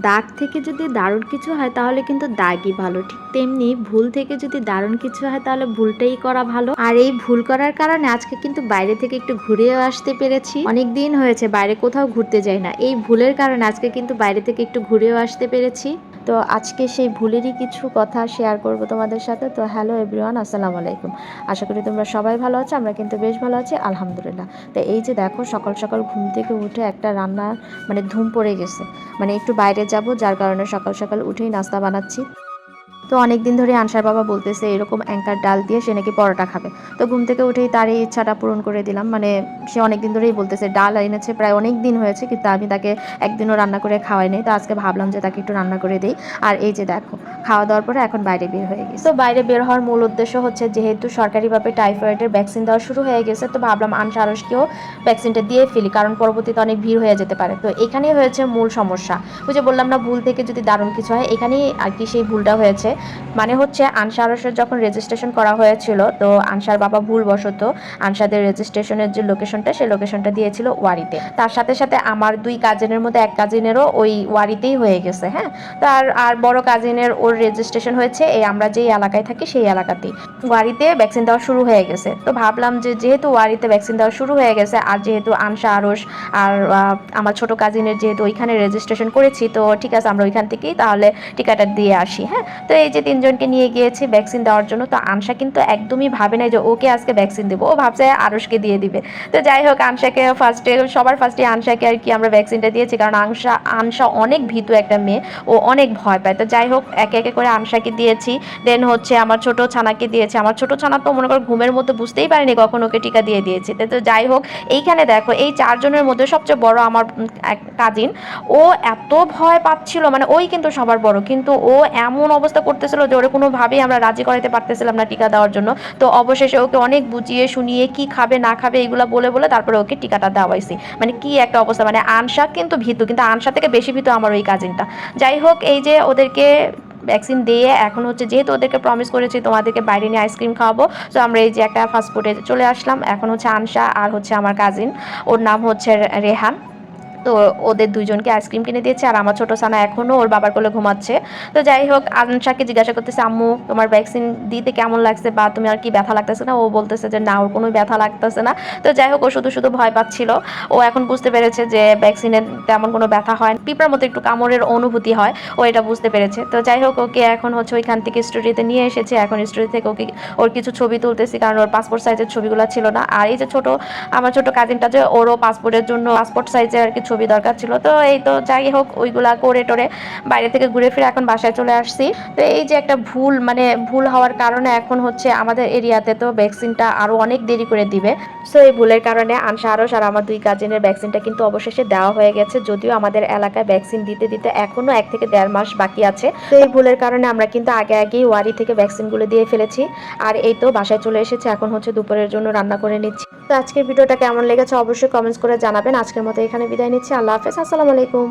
দাগ থেকে যদি দারুণ কিছু হয়, তাহলে কিন্তু দাগই ভালো। ঠিক তেমনি ভুল থেকে যদি দারুণ কিছু হয়, তাহলে ভুলটাই করা ভালো। আর এই ভুল করার কারণে আজকে কিন্তু বাইরে থেকে একটু ঘুরেও আসতে পেরেছি। অনেক দিন হয়েছে বাইরে কোথাও ঘুরতে যাই না। এই ভুলের কারণে আজকে কিন্তু বাইরে থেকে একটু ঘুরেও আসতে পেরেছি। তো আজকে সেই ভুলেরই কিছু কথা শেয়ার করব তোমাদের সাথে। তো হ্যালো এভরিওয়ান আসসালামু আলাইকুম। আশা করি তোমরা সবাই ভালো আছো, আমরা কিন্তু বেশ ভালো আছি, আলহামদুলিল্লাহ। তো এই যে দেখো, সকাল সকাল ঘুম থেকে উঠে একটা রান্না মানে ধুম পড়ে গেছে। মানে একটু বাইরে যাব, যার কারণে সকাল সকাল উঠেই নাস্তা বানাচ্ছি। তো অনেক দিন ধরে আনসার বাবা বলতেছে, এরকম অ্যাঙ্কার ডাল দিয়ে সে নাকি পরোটা খাবে। তো ঘুম থেকে উঠেই তার এই ইচ্ছাটা পূরণ করে দিলাম। মানে সে অনেক দিন ধরেই বলতেছে, ডাল এনেছে, প্রায় অনেক দিন হয়েছে, কিন্তু আমি তাকে একদিনও রান্না করে খাওয়াই নাই। তো আজকে ভাবলাম যে তাকে একটু রান্না করে দিই। আর এই যে দেখো, খাওয়া দাওয়ার পরে এখন বাইরে বের হয়ে গেছে। তো বাইরে বের হওয়ার মূল উদ্দেশ্য হচ্ছে, যেহেতু সরকারিভাবে টাইফয়েডের ভ্যাকসিন দেওয়া শুরু হয়ে গেছে, তো ভাবলাম আনসারসকেও ভ্যাকসিনটা দিয়ে ফেলি, কারণ পরবর্তীতে অনেক ভিড় হয়ে যেতে পারে। তো এখানেই হয়েছে মূল সমস্যা। ওই যে বললাম না, ভুল থেকে যদি দারুণ কিছু হয়, এখানেই আর কি সেই ভুলটা হয়েছে। মানে হচ্ছে আনসা আরসের যখন রেজিস্ট্রেশন করা হয়েছিল, তো আনসার বাবা ভুলবশত আনসাদের রেজিস্ট্রেশনের যে লোকেশনটা সেই লোকেশনটা দিয়েছিল ওয়ারিতে। তার সাথে সাথে আমার দুই কাজিনের মধ্যে এক কাজিনেরও ওই ওয়ারিতেই হয়ে গেছে হ্যাঁ? তার আর বড় কাজিনের ওর রেজিস্ট্রেশন হয়েছে, এই আমরা যেই এলাকায় থাকি সেই এলাকাতেই। ওয়ারিতে ভ্যাকসিন দেওয়া শুরু হয়ে গেছে। তো ভাবলাম যে যেহেতু ওয়ারিতে ভ্যাকসিন দেওয়া শুরু হয়ে গেছে, আর যেহেতু আনসা আরস আর আমার ছোট কাজিনের যেহেতু ওইখানে রেজিস্ট্রেশন করেছি, তো ঠিক আছে, আমরা ওইখান থেকেই তাহলে টিকাটা দিয়ে আসি হ্যাঁ? তো এই যে তিনজনকে নিয়ে গিয়েছি ভ্যাকসিন দেওয়ার জন্য, তো আনসা কিন্তু একদমই ভাবে নাই যে ওকে আজকে ভ্যাকসিন দেবো। ও ভাবছে আরসকে দিয়ে দিবে। তো যাই হোক, আনসাকে ফার্স্টে সবার ফার্স্টে আনসাকে আর কি আমরা ভ্যাকসিনটা দিয়েছি, কারণ আনসা আনসা অনেক ভীতু একটা মেয়ে, ও অনেক ভয় পায়। তো যাই হোক, একে একে করে আনসাকে দিয়েছি। দেন হচ্ছে আমার ছোট ছানাকে দিয়েছি। আমার ছোট ছানা তো মনে করো ঘুমের মধ্যে বুঝতেই পারিনি কখন ওকে টিকা দিয়ে দিয়েছি। তো যাই হোক, এইখানে দেখো, এই চারজনের মধ্যে সবচেয়ে বড় আমার এক কাজিন ও এত ভয় পাচ্ছিল মানে ওই কিন্তু সবার বড়, কিন্তু ও এমন অবস্থা করতেছিল যে ওরে কোনোভাবেই আমরা রাজি করাতে পারতেছিলাম না টিকা দেওয়ার জন্য। তো অবশেষে ওকে অনেক বুঝিয়ে শুনিয়ে কি খাবে, না খাবে এগুলো বলে বলে তারপরে ওকে টিকাটা দেওয়াইছি। মানে কি একটা অবস্থা মানে আনসা কিন্তু ভীতু, কিন্তু আনসা থেকে বেশি ভীতু আমার ওই কাজিনটা যাই হোক, এই যে ওদেরকে ভ্যাকসিন দিয়ে এখন হচ্ছে যেহেতু ওদেরকে প্রমিস করেছি তোমাদেরকে বাইরে নিয়ে আইসক্রিম খাওয়াবো তো আমরা এই যে একটা ফাস্টফুডে চলে আসলাম। এখন হচ্ছে আনসা আর হচ্ছে আমার কাজিন ওর নাম হচ্ছে রেহান। তো ওদের দুইজনকে আইসক্রিম কিনে দিয়েছে, আর আমার ছোটো সানা এখনও ওর বাবার কোলে ঘুমাচ্ছে। তো যাই হোক, আনসাকে জিজ্ঞাসা করতেছে, আম্মু, তোমার ভ্যাকসিন দিতে কেমন লাগছে বা তুমি আর কি ব্যথা লাগতেছে না? ও বলতেছে যে, না, ওর কোনো ব্যথা লাগতেছে না। তো যাই হোক, ও শুধু শুধু ভয় পাচ্ছিল। ও এখন বুঝতে পেরেছে যে ভ্যাকসিনের তেমন কোনো ব্যথা হয়। পিঁপড়ার মতো একটু কামড়ের অনুভূতি হয়, ও এটা বুঝতে পেরেছে। তো যাই হোক, ওকে এখন হচ্ছে ওইখান থেকে স্টুডিওতে নিয়ে এসেছে। এখন স্টুডিও থেকে ওকে, ওর কিছু ছবি তুলতেছি, কারণ ওর পাসপোর্ট সাইজের ছবিগুলো ছিল না। আর এই যে ছোট, আমার ছোট কাজিনটা যে, ওরও পাসপোর্টের জন্য পাসপোর্ট সাইজের আর কি ছবি দরকার ছিল। তো এই তো যাই হোক, ওইগুলা করে টোরে বাইরে থেকে ঘুরে ফিরে এখন বাসায় চলে আসছি। তো এই যে একটা ভুল মানে ভুল হওয়ার কারণে এখন হচ্ছে আমাদের এরিয়াতে তো ভ্যাকসিনটা আরও অনেক দেরি করে দিবে। সো এই ভুলের কারণে আনসা আরস আর আমার দুই কাজিনের ভ্যাকসিনটা কিন্তু অবশেষে দেওয়া হয়ে গেছে। যদিও আমাদের এলাকায় ভ্যাকসিন দিতে দিতে এখনও এক থেকে দেড় মাস বাকি আছে। তো এই ভুলের কারণে আমরা কিন্তু আগে আগেই ওয়ারি থেকে ভ্যাকসিনগুলো দিয়ে ফেলেছি। আর এই তো বাসায় চলে এসেছে। এখন হচ্ছে দুপুরের জন্য রান্না করে নিচ্ছি। তো আজকের ভিডিওটা কেমন লেগেছে অবশ্যই কমেন্টস করে জানাবেন। আজকের মতো এখানে বিদায় নিচ্ছি। আল্লাহ হাফেজ। আসসালামু আলাইকুম।